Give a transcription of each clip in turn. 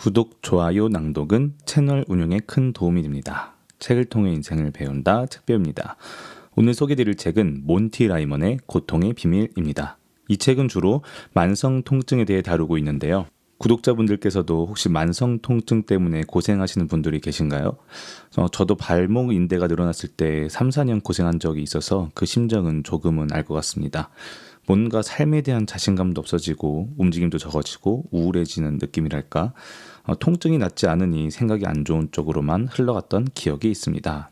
구독, 좋아요, 낭독은 채널 운영에 큰 도움이 됩니다. 책을 통해 인생을 배운다 특별입니다. 오늘 소개드릴 책은 몬티 라이먼의 고통의 비밀입니다. 이 책은 주로 만성 통증에 대해 다루고 있는데요. 구독자분들께서도 혹시 만성 통증 때문에 고생하시는 분들이 계신가요? 어, 저도 발목 인대가 늘어났을 때 3, 4년 고생한 적이 있어서 그 심정은 조금은 알 것 같습니다. 뭔가 삶에 대한 자신감도 없어지고 움직임도 적어지고 우울해지는 느낌이랄까? 어, 통증이 낫지 않으니 생각이 안 좋은 쪽으로만 흘러갔던 기억이 있습니다.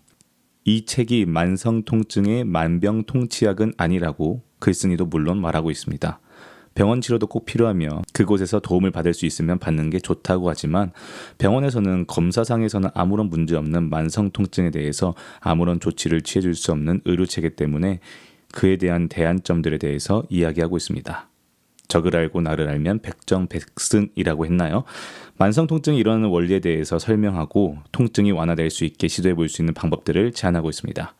이 책이 만성 통증의 만병 통치약은 아니라고 글쓴이도 물론 말하고 있습니다. 병원 치료도 꼭 필요하며 그곳에서 도움을 받을 수 있으면 받는 게 좋다고 하지만 병원에서는 검사상에서는 아무런 문제 없는 만성 통증에 대해서 아무런 조치를 취해 줄 수 없는 의료 체계 때문에 그에 대한 대안점들에 대해서 이야기하고 있습니다. 적을 알고 나를 알면 백정백승이라고 했나요? 만성 통증이 일어나는 원리에 대해서 설명하고 통증이 완화될 수 있게 시도해 볼 수 있는 방법들을 제안하고 있습니다.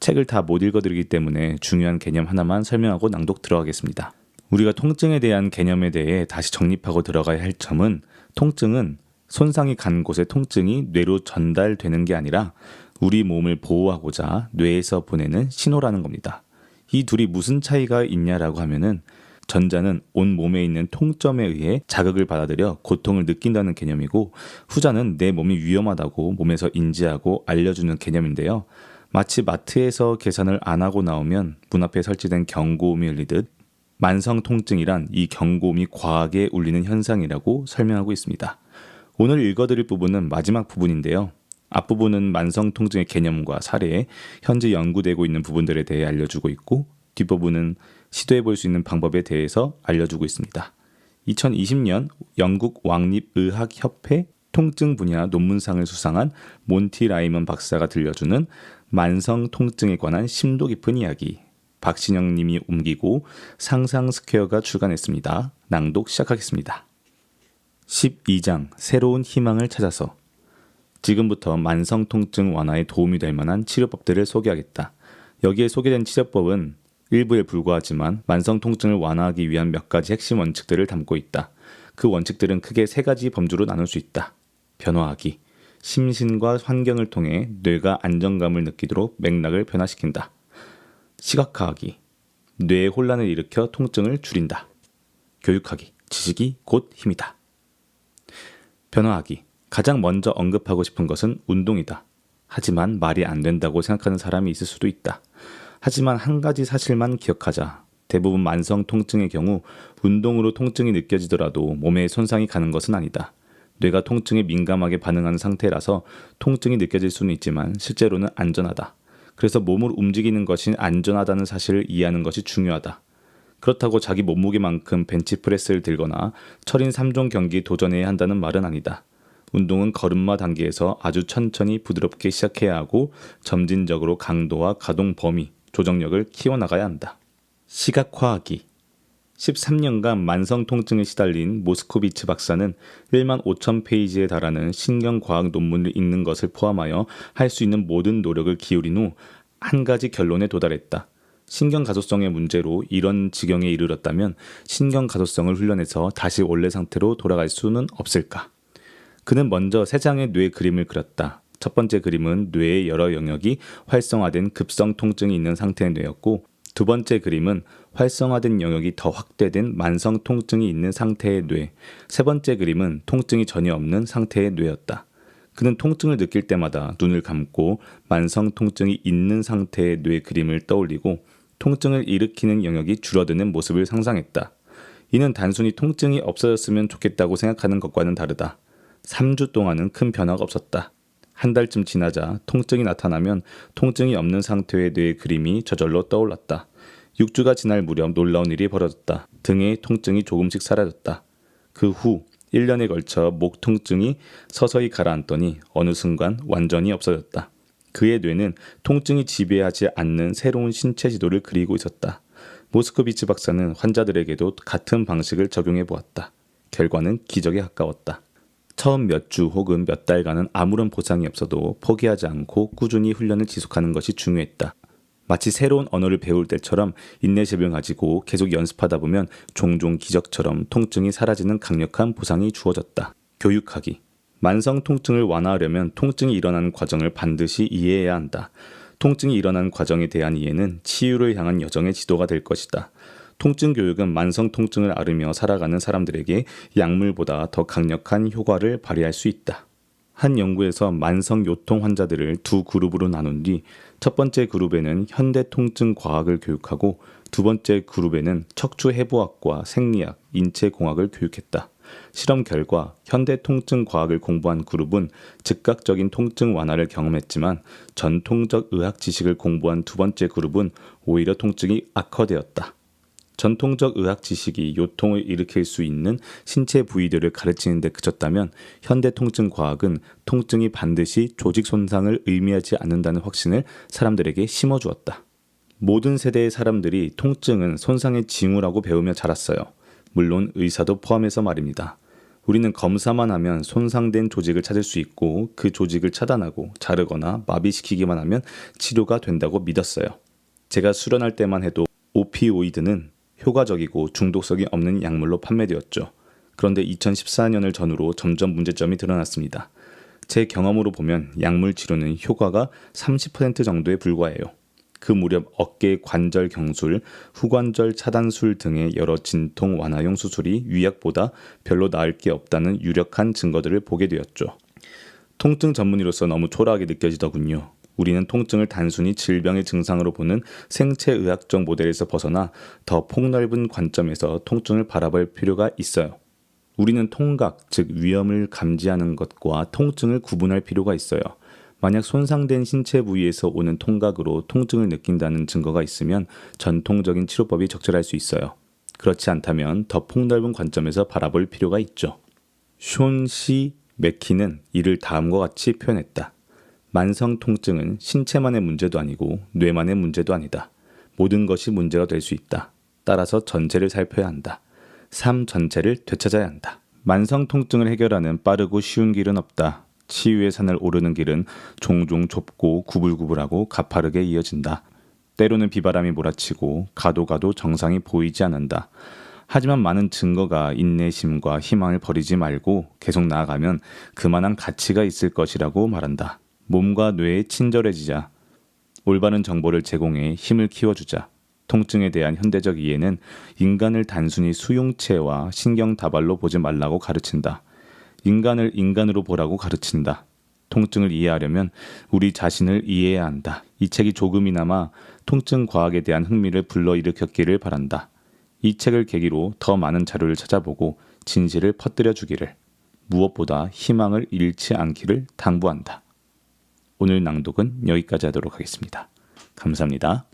책을 다 못 읽어드리기 때문에 중요한 개념 하나만 설명하고 낭독 들어가겠습니다. 우리가 통증에 대한 개념에 대해 다시 정립하고 들어가야 할 점은 통증은 손상이 간 곳의 통증이 뇌로 전달되는 게 아니라 우리 몸을 보호하고자 뇌에서 보내는 신호라는 겁니다. 이 둘이 무슨 차이가 있냐라고 하면은 전자는 온 몸에 있는 통점에 의해 자극을 받아들여 고통을 느낀다는 개념이고 후자는 내 몸이 위험하다고 몸에서 인지하고 알려주는 개념인데요. 마치 마트에서 계산을 안 하고 나오면 문 앞에 설치된 경고음이 울리듯 만성 통증이란 이 경고음이 과하게 울리는 현상이라고 설명하고 있습니다. 오늘 읽어드릴 부분은 마지막 부분인데요. 앞부분은 만성 통증의 개념과 사례, 현재 연구되고 있는 부분들에 대해 알려주고 있고 뒷부분은 시도해 볼 수 있는 방법에 대해서 알려주고 있습니다. 2020년 영국 왕립의학협회 통증 분야 논문상을 수상한 몬티 라이먼 박사가 들려주는 만성 통증에 관한 심도 깊은 이야기. 박신영 님이 옮기고 상상 스퀘어가 출간했습니다. 낭독 시작하겠습니다. 12장 새로운 희망을 찾아서 지금부터 만성 통증 완화에 도움이 될 만한 치료법들을 소개하겠다. 여기에 소개된 치료법은 일부에 불과하지만 만성 통증을 완화하기 위한 몇 가지 핵심 원칙들을 담고 있다. 그 원칙들은 크게 세 가지 범주로 나눌 수 있다. 변화하기. 심신과 환경을 통해 뇌가 안정감을 느끼도록 맥락을 변화시킨다. 시각화하기. 뇌의 혼란을 일으켜 통증을 줄인다. 교육하기. 지식이 곧 힘이다. 변화하기. 가장 먼저 언급하고 싶은 것은 운동이다. 하지만 말이 안 된다고 생각하는 사람이 있을 수도 있다. 하지만 한 가지 사실만 기억하자. 대부분 만성 통증의 경우 운동으로 통증이 느껴지더라도 몸에 손상이 가는 것은 아니다. 뇌가 통증에 민감하게 반응하는 상태라서 통증이 느껴질 수는 있지만 실제로는 안전하다. 그래서 몸을 움직이는 것이 안전하다는 사실을 이해하는 것이 중요하다. 그렇다고 자기 몸무게만큼 벤치프레스를 들거나 철인 3종 경기 도전해야 한다는 말은 아니다. 운동은 걸음마 단계에서 아주 천천히 부드럽게 시작해야 하고 점진적으로 강도와 가동 범위, 조정력을 키워나가야 한다. 시각화하기 13년간 만성 통증에 시달린 모스코비츠 박사는 1만 5천 페이지에 달하는 신경과학 논문을 읽는 것을 포함하여 할 수 있는 모든 노력을 기울인 후 한 가지 결론에 도달했다. 신경 가소성의 문제로 이런 지경에 이르렀다면 신경 가소성을 훈련해서 다시 원래 상태로 돌아갈 수는 없을까? 그는 먼저 세 장의 뇌 그림을 그렸다. 첫 번째 그림은 뇌의 여러 영역이 활성화된 급성 통증이 있는 상태의 뇌였고 두 번째 그림은 활성화된 영역이 더 확대된 만성 통증이 있는 상태의 뇌. 세 번째 그림은 통증이 전혀 없는 상태의 뇌였다. 그는 통증을 느낄 때마다 눈을 감고 만성 통증이 있는 상태의 뇌 그림을 떠올리고 통증을 일으키는 영역이 줄어드는 모습을 상상했다. 이는 단순히 통증이 없어졌으면 좋겠다고 생각하는 것과는 다르다. 3주 동안은 큰 변화가 없었다. 한 달쯤 지나자 통증이 나타나면 통증이 없는 상태의 뇌 그림이 저절로 떠올랐다. 6주가 지날 무렵 놀라운 일이 벌어졌다. 등의 통증이 조금씩 사라졌다. 그 후 1년에 걸쳐 목 통증이 서서히 가라앉더니 어느 순간 완전히 없어졌다. 그의 뇌는 통증이 지배하지 않는 새로운 신체 지도를 그리고 있었다. 모스코비치 박사는 환자들에게도 같은 방식을 적용해 보았다. 결과는 기적에 가까웠다. 처음 몇 주 혹은 몇 달간은 아무런 보상이 없어도 포기하지 않고 꾸준히 훈련을 지속하는 것이 중요했다. 마치 새로운 언어를 배울 때처럼 인내심을 가지고 계속 연습하다 보면 종종 기적처럼 통증이 사라지는 강력한 보상이 주어졌다. 교육하기. 만성 통증을 완화하려면 통증이 일어나는 과정을 반드시 이해해야 한다. 통증이 일어나는 과정에 대한 이해는 치유를 향한 여정의 지도가 될 것이다. 통증 교육은 만성 통증을 앓으며 살아가는 사람들에게 약물보다 더 강력한 효과를 발휘할 수 있다. 한 연구에서 만성 요통 환자들을 두 그룹으로 나눈 뒤 첫 번째 그룹에는 현대 통증 과학을 교육하고 두 번째 그룹에는 척추 해부학과 생리학, 인체 공학을 교육했다. 실험 결과 현대 통증 과학을 공부한 그룹은 즉각적인 통증 완화를 경험했지만 전통적 의학 지식을 공부한 두 번째 그룹은 오히려 통증이 악화되었다. 전통적 의학 지식이 요통을 일으킬 수 있는 신체 부위들을 가르치는 데 그쳤다면 현대 통증 과학은 통증이 반드시 조직 손상을 의미하지 않는다는 확신을 사람들에게 심어 주었다. 모든 세대의 사람들이 통증은 손상의 징후라고 배우며 자랐어요. 물론 의사도 포함해서 말입니다. 우리는 검사만 하면 손상된 조직을 찾을 수 있고 그 조직을 차단하고 자르거나 마비시키기만 하면 치료가 된다고 믿었어요. 제가 수련할 때만 해도 오피오이드는 효과적이고 중독성이 없는 약물로 판매되었죠. 그런데 2014년을 전후로 점점 문제점이 드러났습니다. 제 경험으로 보면 약물 치료는 효과가 30% 정도에 불과해요. 그 무렵 어깨 관절 경술, 후관절 차단술 등의 여러 진통 완화용 수술이 위약보다 별로 나을 게 없다는 유력한 증거들을 보게 되었죠. 통증 전문의로서 너무 초라하게 느껴지더군요. 우리는 통증을 단순히 질병의 증상으로 보는 생체의학적 모델에서 벗어나 더 폭넓은 관점에서 통증을 바라볼 필요가 있어요. 우리는 통각, 즉 위험을 감지하는 것과 통증을 구분할 필요가 있어요. 만약 손상된 신체 부위에서 오는 통각으로 통증을 느낀다는 증거가 있으면 전통적인 치료법이 적절할 수 있어요. 그렇지 않다면 더 폭넓은 관점에서 바라볼 필요가 있죠. 숀시 맥키는 이를 다음과 같이 표현했다. 만성 통증은 신체만의 문제도 아니고 뇌만의 문제도 아니다. 모든 것이 문제가 될 수 있다. 따라서 전체를 살펴야 한다. 삶 전체를 되찾아야 한다. 만성 통증을 해결하는 빠르고 쉬운 길은 없다. 치유의 산을 오르는 길은 종종 좁고 구불구불하고 가파르게 이어진다. 때로는 비바람이 몰아치고 가도 가도 정상이 보이지 않는다. 하지만 많은 증거가 인내심과 희망을 버리지 말고 계속 나아가면 그만한 가치가 있을 것이라고 말한다. 몸과 뇌에 친절해지자. 올바른 정보를 제공해 힘을 키워주자. 통증에 대한 현대적 이해는 인간을 단순히 수용체와 신경다발로 보지 말라고 가르친다. 인간을 인간으로 보라고 가르친다. 통증을 이해하려면 우리 자신을 이해해야 한다. 이 책이 조금이나마 통증 과학에 대한 흥미를 불러일으켰기를 바란다. 이 책을 계기로 더 많은 자료를 찾아보고 진실을 퍼뜨려 주기를 무엇보다 희망을 잃지 않기를 당부한다. 오늘 낭독은 여기까지 하도록 하겠습니다. 감사합니다.